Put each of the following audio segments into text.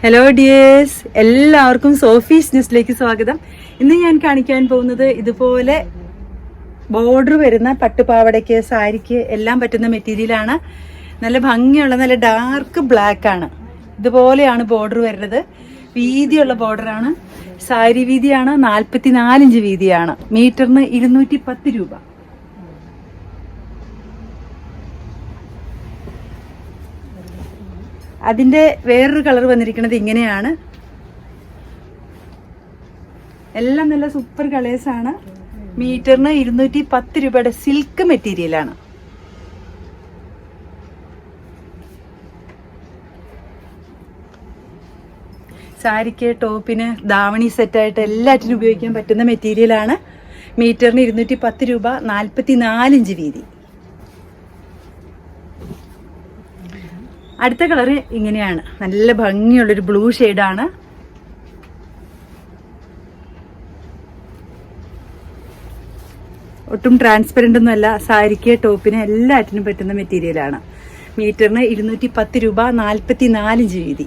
Hello dears എല്ലാവർക്കും Sophie's ന്യൂസിലേക്ക് സ്വാഗതം. ഇന്ന് ഞാൻ കാണിക്കാൻ പോകുന്നത് ഇതുപോലെ ബോർഡർ വരുന്ന പട്ടുപാവടയ്ക്ക് സാരിക്ക് എല്ലാം പറ്റുന്ന മെറ്റീരിയലാണ് നല്ല ഭംഗിയുള്ള നല്ല ഡാർക്ക് ബ്ലാക്ക് ആണ്. ഇതുപോലെയാണ് ബോർഡർ വരുന്നത്. വീതിയുള്ള ബോർഡറാണ് സാരി വീതിയാണ് നാൽപ്പത്തി നാലിഞ്ച് വീതിയാണ്. മീറ്ററിന് ഇരുന്നൂറ്റി പത്ത് രൂപ. അതിന്റെ വേറൊരു കളർ വന്നിരിക്കുന്നത് ഇങ്ങനെയാണ്. എല്ലാം നല്ല സൂപ്പർ കളേഴ്സാണ് മീറ്ററിന് ഇരുന്നൂറ്റി പത്ത് രൂപയുടെ സിൽക്ക് മെറ്റീരിയലാണ് സാരിക്ക് ടോപ്പിന് ദാവണി സെറ്റായിട്ട് എല്ലാറ്റിനും ഉപയോഗിക്കാൻ പറ്റുന്ന മെറ്റീരിയലാണ് മീറ്ററിന് ഇരുന്നൂറ്റി പത്ത് രൂപ നാൽപ്പത്തി നാലിഞ്ച് വീതി. അടുത്ത കളർ ഇങ്ങനെയാണ്. നല്ല ഭംഗിയുള്ളൊരു ബ്ലൂ ഷെയ്ഡാണ്. ഒട്ടും ട്രാൻസ്പെറന്റ് ഒന്നുമല്ല സാരിക്ക് ടോപ്പിന് എല്ലാറ്റിനും പറ്റുന്ന മെറ്റീരിയലാണ് മീറ്ററിന് ഇരുന്നൂറ്റി പത്ത് രൂപ നാൽപ്പത്തി നാലിഞ്ച് വീതി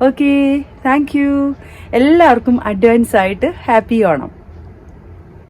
ഓക്കെ താങ്ക് യു എല്ലാവർക്കും അഡ്വാൻസ് ആയിട്ട് ഹാപ്പി ഓണം